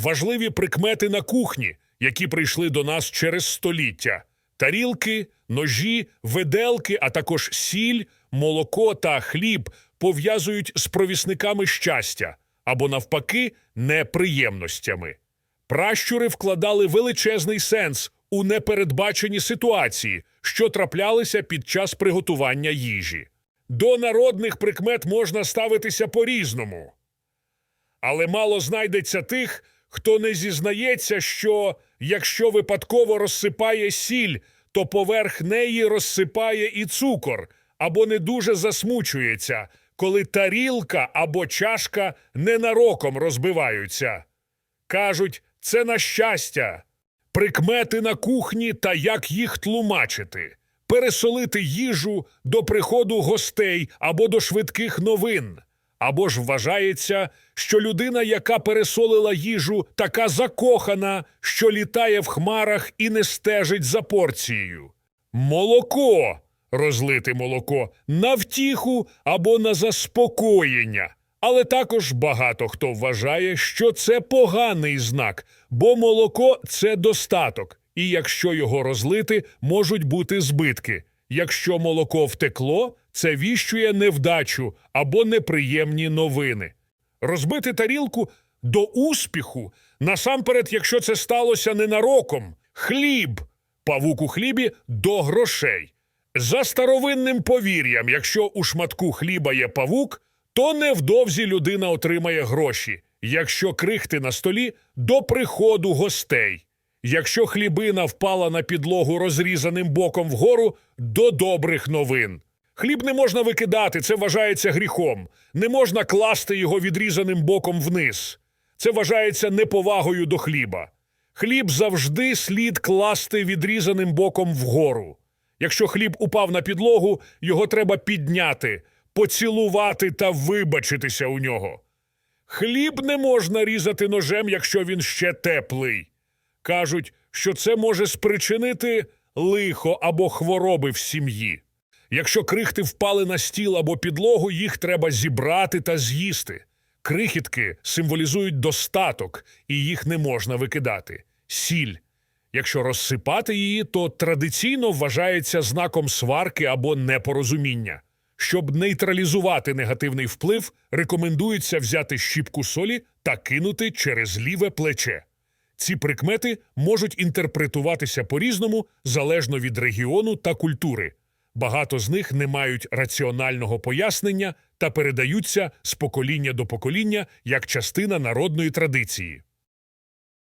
важливі прикмети на кухні, які прийшли до нас через століття: тарілки, ножі, виделки, а також сіль, молоко та хліб пов'язують з провісниками щастя або, навпаки, неприємностями. Пращури вкладали величезний сенс у непередбачені ситуації, що траплялися під час приготування їжі. До народних прикмет можна ставитися по-різному. Але мало знайдеться тих, хто не зізнається, що якщо випадково розсипає сіль, то поверх неї розсипає і цукор, або не дуже засмучується, коли тарілка або чашка ненароком розбиваються. Кажуть, це на щастя. Прикмети на кухні та як їх тлумачити, пересолити їжу до приходу гостей або до швидких новин. Або ж вважається, що людина, яка пересолила їжу, така закохана, що літає в хмарах і не стежить за порцією. Молоко, розлити молоко, на втіху або на заспокоєння. Але також багато хто вважає, що це поганий знак, бо молоко це достаток, і якщо його розлити, можуть бути збитки. Якщо молоко втекло, це віщує невдачу або неприємні новини. Розбити тарілку до успіху, насамперед, якщо це сталося ненароком, хліб, павук у хлібі до грошей. За старовинним повір'ям, якщо у шматку хліба є павук, то невдовзі людина отримає гроші, якщо крихти на столі до приходу гостей. Якщо хлібина впала на підлогу розрізаним боком вгору до добрих новин. Хліб не можна викидати, це вважається гріхом. Не можна класти його відрізаним боком вниз. Це вважається неповагою до хліба. Хліб завжди слід класти відрізаним боком вгору. Якщо хліб упав на підлогу, його треба підняти, поцілувати та вибачитися у нього. Хліб не можна різати ножем, якщо він ще теплий. Кажуть, що це може спричинити лихо або хвороби в сім'ї. Якщо крихти впали на стіл або підлогу, їх треба зібрати та з'їсти. Крихітки символізують достаток, і їх не можна викидати. Сіль. Якщо розсипати її, то традиційно вважається знаком сварки або непорозуміння. Щоб нейтралізувати негативний вплив, рекомендується взяти щіпку солі та кинути через ліве плече. Ці прикмети можуть інтерпретуватися по-різному залежно від регіону та культури. Багато з них не мають раціонального пояснення та передаються з покоління до покоління як частина народної традиції.